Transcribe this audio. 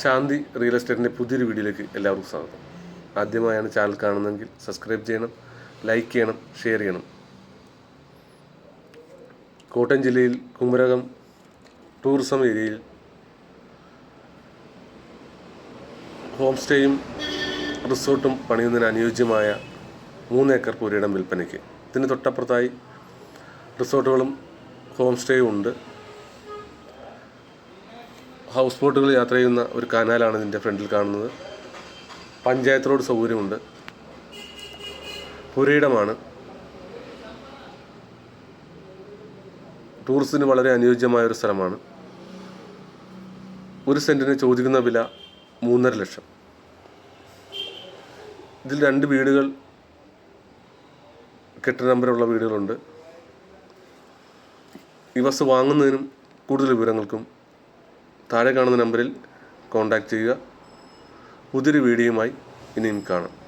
ശാന്തി real എസ്റ്റേറ്റിന്റെ പുതിയൊരു വീഡിയോയിലേക്ക് എല്ലാവർക്കും സ്വാഗതം. ആദ്യമായാണ് ചാനൽ കാണുന്നതെങ്കിൽ സബ്സ്ക്രൈബ് ചെയ്യണം ലൈക്ക് ചെയ്യണം ഷെയർ ചെയ്യണം. കോട്ടയം ജില്ലയിൽ കുമരകം ടൂറിസം ഏരിയയിൽ ഹോം സ്റ്റേയും റിസോർട്ടും പണിയുന്നതിന് അനുയോജ്യമായ മൂന്നേക്കർ പുരയിടം വിൽപ്പനയ്ക്ക്. ഇതിന് തൊട്ടപ്പുറത്തായി റിസോർട്ടുകളും ഹോം സ്റ്റേയും ഉണ്ട്. ഹൗസ് ബോട്ടുകൾ യാത്ര ചെയ്യുന്ന ഒരു കനാലാണ് ഇതിന്റെ ഫ്രണ്ടിൽ കാണുന്നത്. പഞ്ചായത്ത് റോഡ് സൗകര്യമുണ്ട്. പുരയിടമാണ്. ടൂറിസ്റ്റിന് വളരെ അനുയോജ്യമായ ഒരു സ്ഥലമാണ്. ഒരു സെന്റിന് ചോദിക്കുന്ന വില മൂന്നര ലക്ഷം. ഇതിൽ രണ്ട് വീടുകൾ കെട്ടിട നമ്പറുള്ള വീടുകളുണ്ട്. ഈ ബസ് വാങ്ങുന്നതിനും കൂടുതൽ വിവരങ്ങൾക്കും താഴെ കാണുന്ന നമ്പറിൽ കോൺടാക്റ്റ് ചെയ്യുക. പുതിയൊരു വീഡിയോയുമായി ഇനിയും കാണാം.